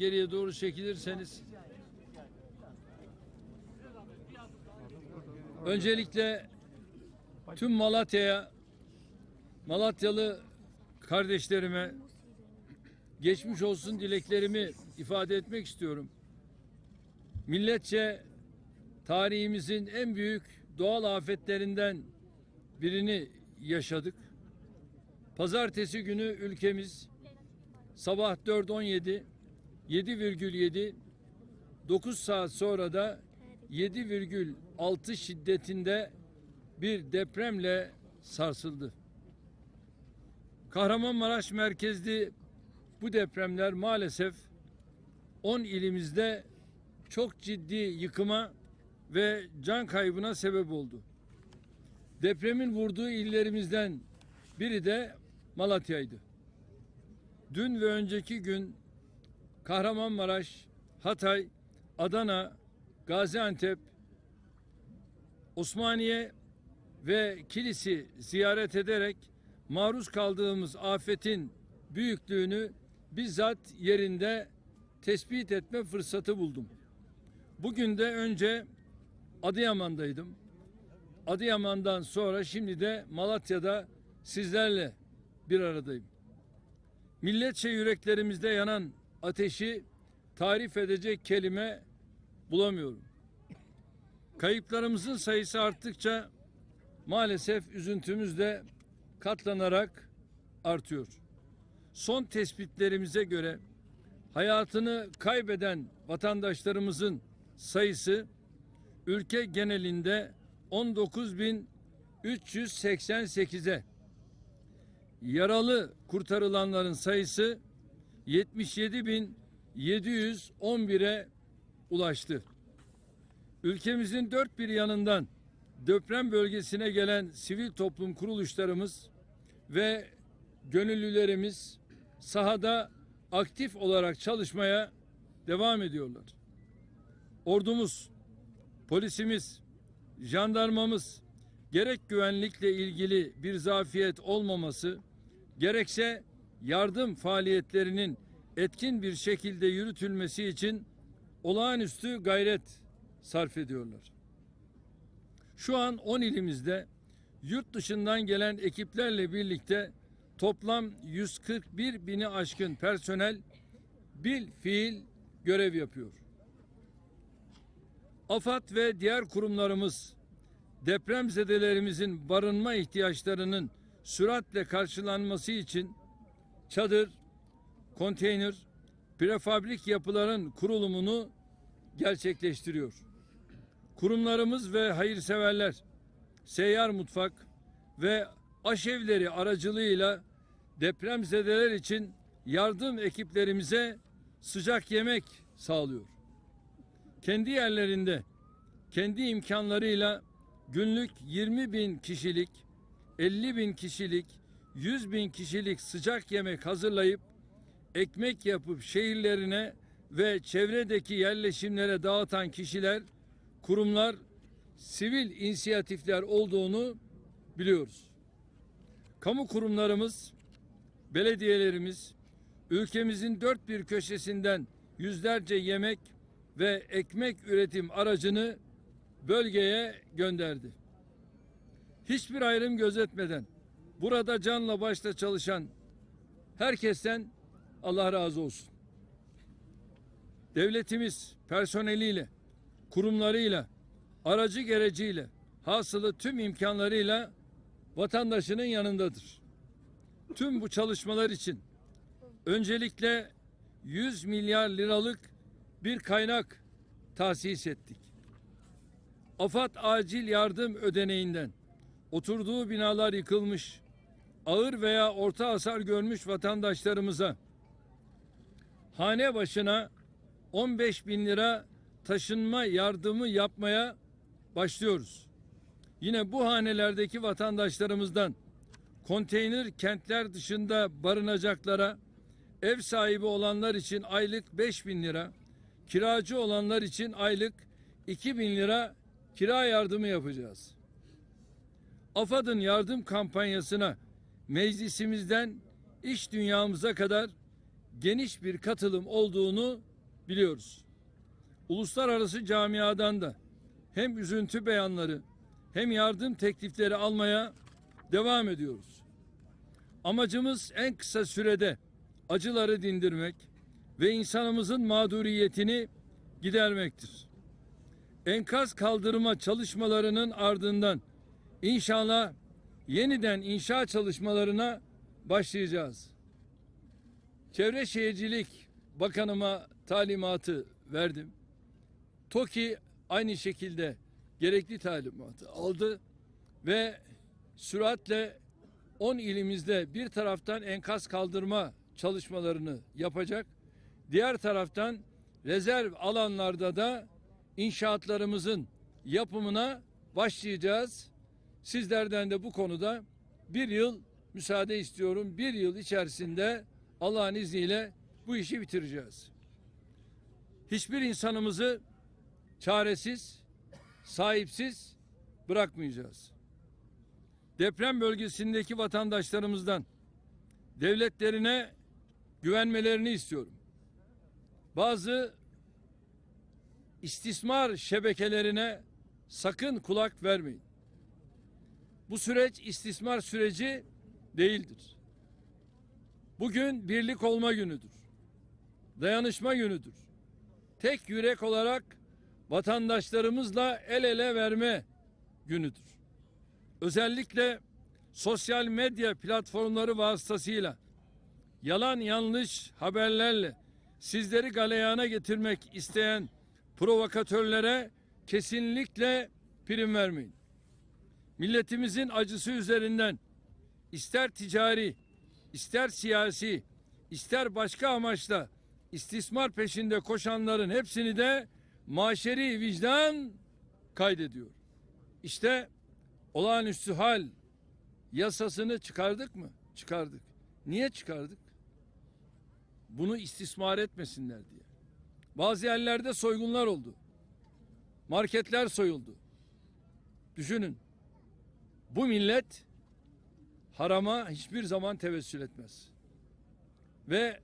geriye doğru çekilirseniz. Öncelikle tüm Malatya'ya, Malatyalı kardeşlerime geçmiş olsun dileklerimi ifade etmek istiyorum. Milletçe tarihimizin en büyük doğal afetlerinden birini yaşadık. Pazartesi günü ülkemiz sabah 4.17 7,7 9 saat sonra da 7,6 şiddetinde bir depremle sarsıldı. Kahramanmaraş merkezli bu depremler maalesef 10 ilimizde çok ciddi yıkıma ve can kaybına sebep oldu. Depremin vurduğu illerimizden biri de Malatya'ydı. Dün ve önceki gün Kahramanmaraş, Hatay, Adana, Gaziantep, Osmaniye ve Kilis'i ziyaret ederek maruz kaldığımız afetin büyüklüğünü bizzat yerinde tespit etme fırsatı buldum. Bugün de önce Adıyaman'daydım. Adıyaman'dan sonra şimdi de Malatya'da sizlerle bir aradayım. Milletçe yüreklerimizde yanan ateşi tarif edecek kelime bulamıyorum. Kayıplarımızın sayısı arttıkça maalesef üzüntümüz de katlanarak artıyor. Son tespitlerimize göre hayatını kaybeden vatandaşlarımızın sayısı ülke genelinde 19.388'e yaralı kurtarılanların sayısı 77.711'e ulaştı. Ülkemizin dört bir yanından deprem bölgesine gelen sivil toplum kuruluşlarımız ve gönüllülerimiz sahada aktif olarak çalışmaya devam ediyorlar. Ordumuz, polisimiz, jandarmamız gerek güvenlikle ilgili bir zafiyet olmaması, gerekse yardım faaliyetlerinin etkin bir şekilde yürütülmesi için olağanüstü gayret sarf ediyorlar. Şu an 10 ilimizde yurt dışından gelen ekiplerle birlikte toplam 141 bini aşkın personel bil fiil görev yapıyor. AFAD ve diğer kurumlarımız depremzedelerimizin barınma ihtiyaçlarının süratle karşılanması için çadır, konteyner, prefabrik yapıların kurulumunu gerçekleştiriyor. Kurumlarımız ve hayırseverler seyyar mutfak ve aşevleri aracılığıyla depremzedeler için yardım ekiplerimize sıcak yemek sağlıyor. Kendi yerlerinde, kendi imkanlarıyla günlük 20 bin kişilik, 50 bin kişilik, 100 bin kişilik sıcak yemek hazırlayıp ekmek yapıp şehirlerine ve çevredeki yerleşimlere dağıtan kişiler, kurumlar, sivil inisiyatifler olduğunu biliyoruz. Kamu kurumlarımız, belediyelerimiz, ülkemizin dört bir köşesinden yüzlerce yemek ve ekmek üretim aracını bölgeye gönderdi. Hiçbir ayrım gözetmeden burada canla başla çalışan herkesten Allah razı olsun. Devletimiz personeliyle, kurumlarıyla, aracı gereciyle, hasılı tüm imkanlarıyla vatandaşının yanındadır. Tüm bu çalışmalar için öncelikle 100 milyar liralık bir kaynak tahsis ettik. AFAD acil yardım ödeneğinden oturduğu binalar yıkılmış, ağır veya orta hasar görmüş vatandaşlarımıza hane başına 15 bin lira taşınma yardımı yapmaya başlıyoruz. Yine bu hanelerdeki vatandaşlarımızdan konteyner kentler dışında barınacaklara ev sahibi olanlar için aylık 5 bin lira, kiracı olanlar için aylık 2 bin lira kira yardımı yapacağız. AFAD'ın yardım kampanyasına meclisimizden iş dünyamıza kadar geniş bir katılım olduğunu biliyoruz. Uluslararası camiadan da hem üzüntü beyanları hem yardım teklifleri almaya devam ediyoruz. Amacımız en kısa sürede acıları dindirmek ve insanımızın mağduriyetini gidermektir. Enkaz kaldırma çalışmalarının ardından inşallah yeniden inşa çalışmalarına başlayacağız. Çevre Şehircilik Bakanıma talimatı verdim. TOKİ aynı şekilde gerekli talimatı aldı ve süratle 10 ilimizde bir taraftan enkaz kaldırma çalışmalarını yapacak. Diğer taraftan rezerv alanlarda da inşaatlarımızın yapımına başlayacağız. Sizlerden de bu konuda bir yıl müsaade istiyorum. Bir yıl içerisinde Allah'ın izniyle bu işi bitireceğiz. Hiçbir insanımızı çaresiz, sahipsiz bırakmayacağız. Deprem bölgesindeki vatandaşlarımızdan devletlerine güvenmelerini istiyorum. Bazı istismar şebekelerine sakın kulak vermeyin. Bu süreç istismar süreci değildir. Bugün birlik olma günüdür. Dayanışma günüdür. Tek yürek olarak vatandaşlarımızla el ele verme günüdür. Özellikle sosyal medya platformları vasıtasıyla yalan yanlış haberlerle sizleri galeyana getirmek isteyen provokatörlere kesinlikle prim vermeyin. Milletimizin acısı üzerinden ister ticari, ister siyasi, ister başka amaçla istismar peşinde koşanların hepsini de maşeri vicdan kaydediyor. İşte olağanüstü hal yasasını çıkardık mı? Çıkardık. Niye çıkardık? Bunu istismar etmesinler diye. Bazı yerlerde soygunlar oldu. Marketler soyuldu. Düşünün. Bu millet harama hiçbir zaman tevessül etmez. Ve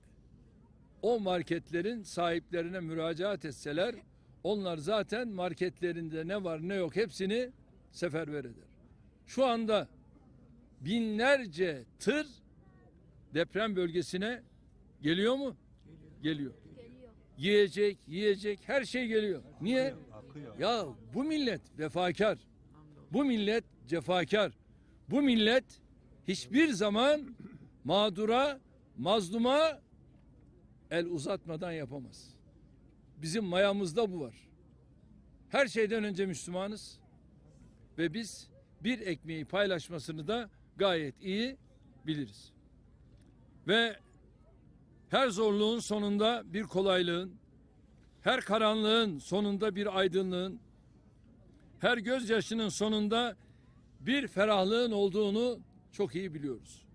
o marketlerin sahiplerine müracaat etseler onlar zaten marketlerinde ne var ne yok hepsini seferber eder. Şu anda binlerce tır deprem bölgesine geliyor mu? Geliyor. Yiyecek, yiyecek her şey geliyor. Niye? Ya bu millet vefakar. Bu millet cefakar. Bu millet hiçbir zaman mağdura, mazluma el uzatmadan yapamaz. Bizim mayamızda bu var. Her şeyden önce Müslümanız ve biz bir ekmeği paylaşmasını da gayet iyi biliriz. Ve her zorluğun sonunda bir kolaylığın, her karanlığın sonunda bir aydınlığın, her gözyaşının sonunda bir ferahlığın olduğunu çok iyi biliyoruz.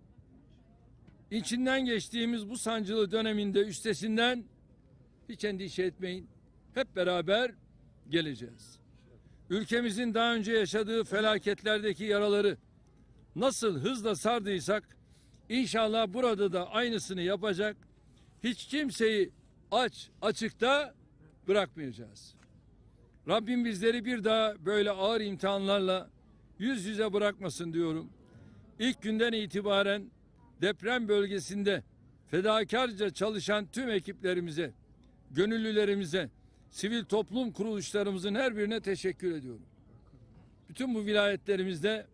İçinden geçtiğimiz bu sancılı döneminde üstesinden hiç endişe etmeyin. Hep beraber geleceğiz. Ülkemizin daha önce yaşadığı felaketlerdeki yaraları nasıl hızla sardıysak inşallah burada da aynısını yapacak. Hiç kimseyi aç açıkta bırakmayacağız. Rabbim bizleri bir daha böyle ağır imtihanlarla yüz yüze bırakmasın diyorum. İlk günden itibaren deprem bölgesinde fedakarca çalışan tüm ekiplerimize, gönüllülerimize, sivil toplum kuruluşlarımızın her birine teşekkür ediyorum. Bütün bu vilayetlerimizde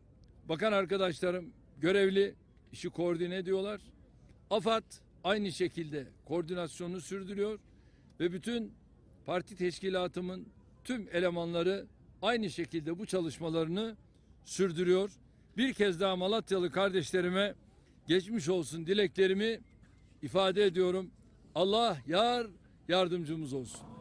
bakan arkadaşlarım görevli işi koordine ediyorlar. AFAD aynı şekilde koordinasyonunu sürdürüyor ve bütün parti teşkilatımın tüm elemanları aynı şekilde bu çalışmalarını sürdürüyor. Bir kez daha Malatyalı kardeşlerime geçmiş olsun dileklerimi ifade ediyorum. Allah yar yardımcımız olsun.